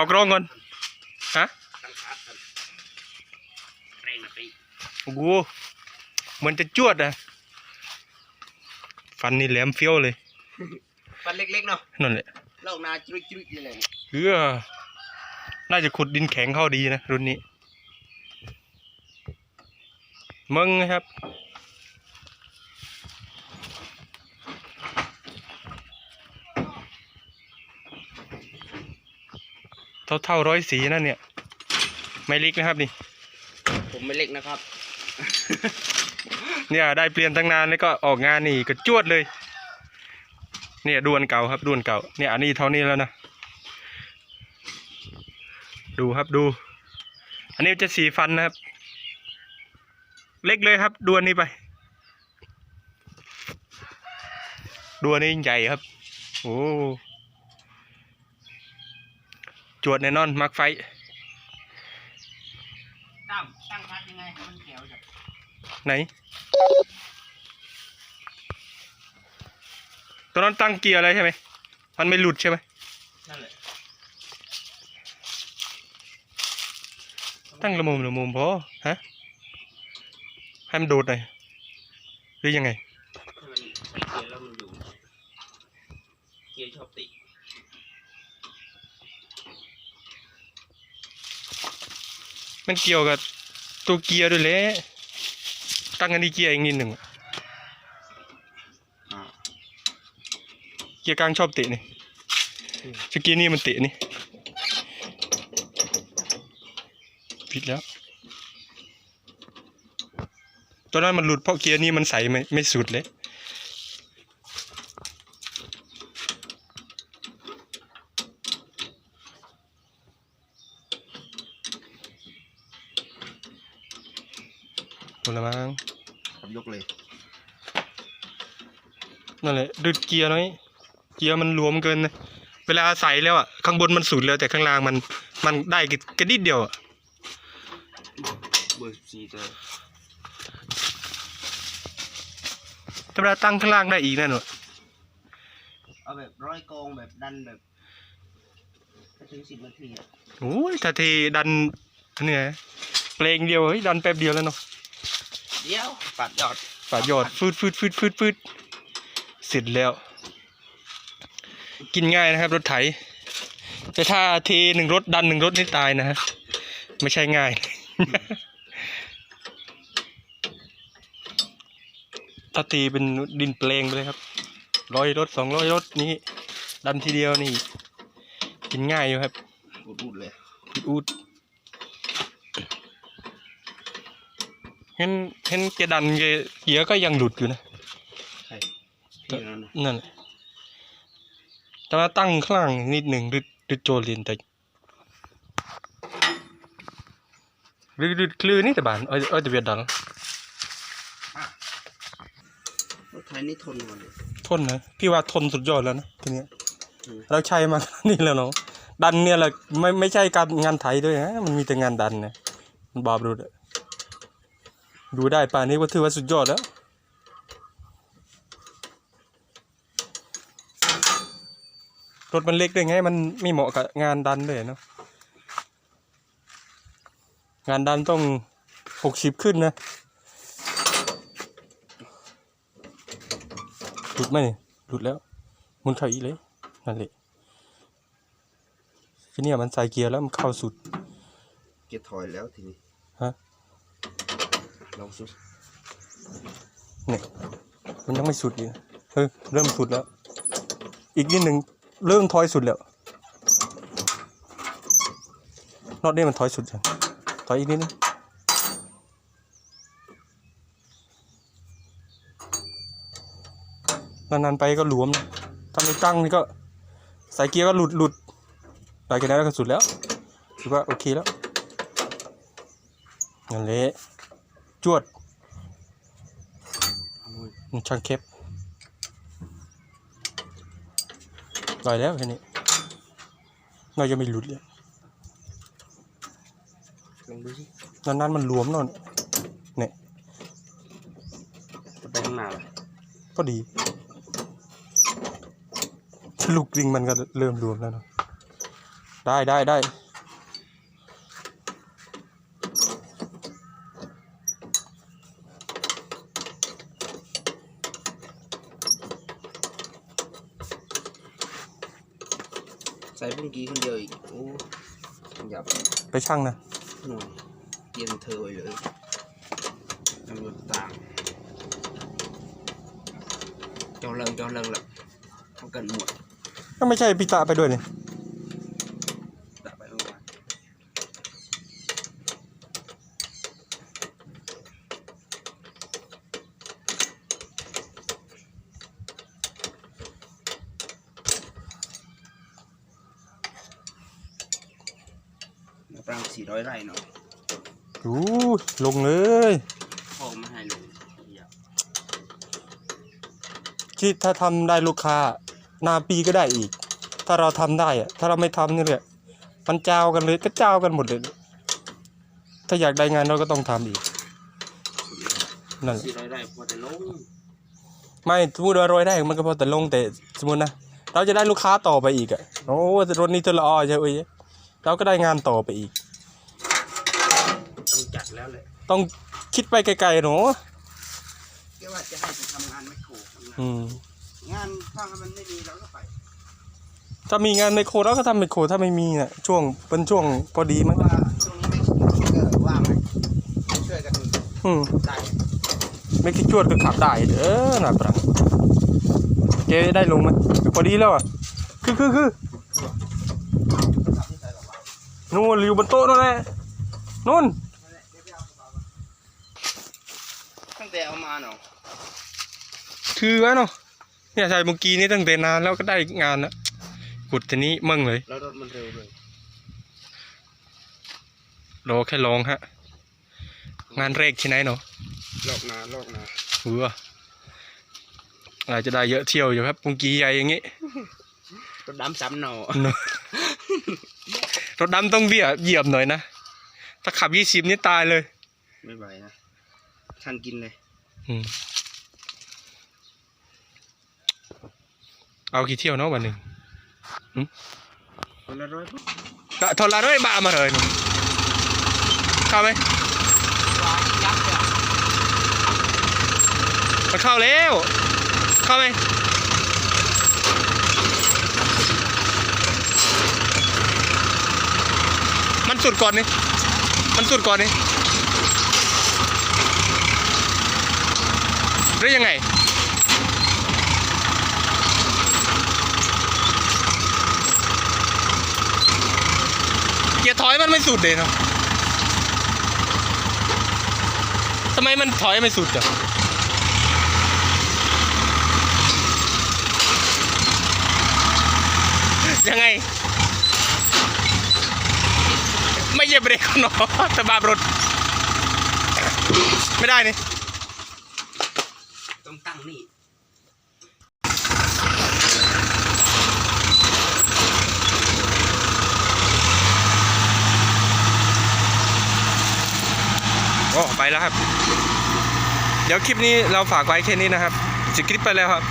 ป่ากรองก่อนฮะตั้งขากันแรงนะพี่โอ้โหเหมือนจะจวดอะฟันนี่แหลมเฟี้ยวเลย ฟันเล็กๆเนาะนั่นแหละลอกนาจุยๆนี่แหละเออน่าจะขุดดินแข็งเข้าดีนะรุ่นนี้มึงนะครับ เท่าเท่าร้อยสีนั่นเนี่ย ไม่เลิกนะครับนี่ ผมไม่เล็กนะครับ เนี่ยได้เปลี่ยนตั้งนานแล้วก็ออกงานนี่ก็จวดเลย เนี่ยดวนเก่าครับดวนเก่า เนี่ยอันนี้เท่านี้แล้วนะ ดูครับดู อันนี้จะสีฟันนะครับ เล็กเลยครับดวนนี้ไปดวนนี้ใหญ่ครับ โอ้ จวดแน่นอนมักไฟตั้งตั้งพัดยังไงให้มันแข็งจ้ะไหน ตอนนั้นตั้งเกียร์อะไรใช่ไหมมันไม่หลุดใช่ไหมนั่นแหละตั้งละมุมละมุมพอฮะให้มันโดดหน่อยหรือยังไงให้มันใส่เกียร์แล้วมันอยู่เกียร์ชอบติ มันเกี่ยวกับตัวเกียร์ด้วยแหละตั้งอันนี้เกียร์อีกนิดหนึ่งอะอ่าเกียร์กลางชอบเตะนี่สกีนี่มันเตะนี่ผิดแล้ว ตอนนั้นมันหลุดเพราะเกียร์นี่มันใส่ไม่ไม่สุดเลย มดแล้วมั้งครับยกเลย นั่นแหละดึดเกียร์น้อย เกียร์มันหลวมเกินนะเวลาใส่แล้วอะข้างบนมันสุดแล้วแต่ข้างล่างมันมันได้แค่แค่นิดเดียวอะเบอร์สี่ตัวแต่เวลาตั้งข้างล่างได้อีกนั่นหรอเอาแบบร้อยกองแบบดันแบบไม่ถึงสิบนาทีอะโอ้ยถ้าเทดันเนี่ยเปลงเดียวเฮ้ยดันแป๊บเดียวแล้วเนาะ เดี๋ยวปัดยอดฝาดยอดฟืดฟืดฟืดฟืดฟืดเสร็จแล้ว กินง่ายนะครับ รถไถแต่ถ้าเทหนึ่งรถดันหนึ่งรถนี่ตายนะฮะไม่ใช่ง่าย ถ้าตีเป็นดินเปลงไปเลยครับร้อยรถสองร้อยรถนี้ดันทีเดียวนี่ กินง่ายอยู่ครับ อุดๆเลยอูด เห็นเห็นแกดันแกเกียร์ก็ยังหลุดอยู่นะใช่พี่นั่นนะนั่นแหละแต่ว่าตั้งข้างล่างนิดหนึ่งดึดดึดโจลินแต่ดึดดึดคลือนี่แต่บานเอ้ยเอ้ยแต่เวียดดังรถไถนี่ทนกว่าเลยทนนะพี่ว่าทนสุดยอดแล้วนะทีเนี้ยอืมเราใช้มานี่แล้วเนาะดันเนี่ยแหละไม่ไม่ใช่การงานไถด้วยนะมันมีแต่งานดันนะมันบาบดูดอะ ดูได้ป่านนี้ก็ถือว่าสุดยอดแล้ว รถมันเล็กด้วยไง มันไม่เหมาะกับงานดันด้วยเนาะ งานดันต้องหกสิบขึ้นนะหลุดไหมนี่หลุดแล้วหมุนเข้าอีกเลย นั่นแหละทีเนี้ยมันใส่เกียร์แล้วมันเข้าสุด เกียร์ถอยแล้วทีนี้ ฮะ ลองสุดเนี่ยมันยังไม่สุดอีกนะเออเริ่มสุดแล้ว อีกนิดหนึ่งเริ่มถอยสุดแล้วนอตนี่มันถอยสุดยังถอยอีกนิดนึงนานๆไปก็หลวมนะถ้ตั้งนี่ก็สายเกียร์ก็หลุดหลุดหลังจากนั้นก็สุดแล้วถือว่าโอเคแล้วนั่นแหละ จวดมันช่างเข้มลอยแล้วแค่นี้เราจะไม่หลุดเลยลองดูสินานๆมันหลวมเนอนเนี่ยจะไปข้างหน้าล่ะก็ดีลูกริงมันก็เริ่มหลวมแล้วเนาะได้ได้ได้ ใส่พุ่งกี้คนเดียวอีกโอ้หยับไปช่างนะหน่อยเกียนเธอไว้เลยตำรวจต่างจอเริงจอเริงละเท่ากันหมดก็ไม่ใช่พิตาไปด้วยนี่ ตะไปเมื่อวาน นาปรางสี่ร้อยไร่เนาะอู้ลงเลยพ่อไม่ให้ลงอย่าคิดถ้าทำได้ลูกค้าหนาปีก็ได้อีก ถ้าเราทำได้อะถ้าเราไม่ทำนี่แหละมันเจ้ากันเลยก็เจ้ากันหมดเลย ถ้าอยากได้งานเราก็ต้องทำอีกนั่นแหละสี่ร้อยไร่พอจะลงไม่สมมติว่าโรยได้มันก็พอแต่ลงแต่สมมตินะเราจะได้ลูกค้าต่อไปอีกอะโอ้รถนี้ตัวละออใช่ไหมเราก็ได้งานต่อไปอีกต้องจัด แล้วเลยต้องคิดไปไกลๆหนูแค่ว่าจะให้ไปทำงานไม่โคทำงานอืม งานถ้ามันไม่มีเราก็ไปถ้ามีงานไมโครเราก็ทำไมโครถ้าไม่มีน่ะช่วงเป็นช่วงพอดีเพมั้งราะว่าช่วงนี้ไม่ก็ว่างไงช่วยกันอืมได้ไม่คิดจวดก็ขับได้เด้อนะปรังเจได้ลงไหมพอดีแล้วอะคือคือคือก็ทำที่ใส่กระเป๋านู่นอยู่บนโต๊ะนั่นแหละนู่น แต่เอามาเนาะคือไว้เนาะเนี่ยใช่เมื่อกี้นี้ตั้งแต่นานแล้วก็ได้งานแล้วกุดทีนี้มั่งเลย แล้วรถมันเร็วเลยรอแค่ลองฮะ งานแรกที่ไหนเนาะลอกนาลอกนาเอออาจจะได้เยอะเที่ยวอยู่ครับปุงกีใหญ่อย่างงี้รถดำซ้ำเนาะเนอะรถดำต้องเบี้ยเหยียบหน่อยนะ ถ้าขับยี่สิบนี่ตายเลย ไม่ไหวนะ ทันกินเลยอืมเอากี่เที่ยวเนาะวันหนึ่งคนละร้อยปุ๊บละทนละร้อยบาทมาเลยหนูเข้าไหมยักษ์เลยมันเข้าแล้ว เข้าไหมมันสุดก่อนนี่มันสุดก่อนนี่ หรือยังไง เกียร์ถอยมันไม่สุดเลยเนาะทำไมมันถอยไม่สุดอะยังไง ไม่เหยียบเบรกเขาหนอสบายรถ ไม่ได้นี่ ต้องตั้งนี่โอ้ไปแล้วครับ เดี๋ยวคลิปนี้เราฝากไว้แค่นี้นะครับ จะคลิปไปแล้วครับ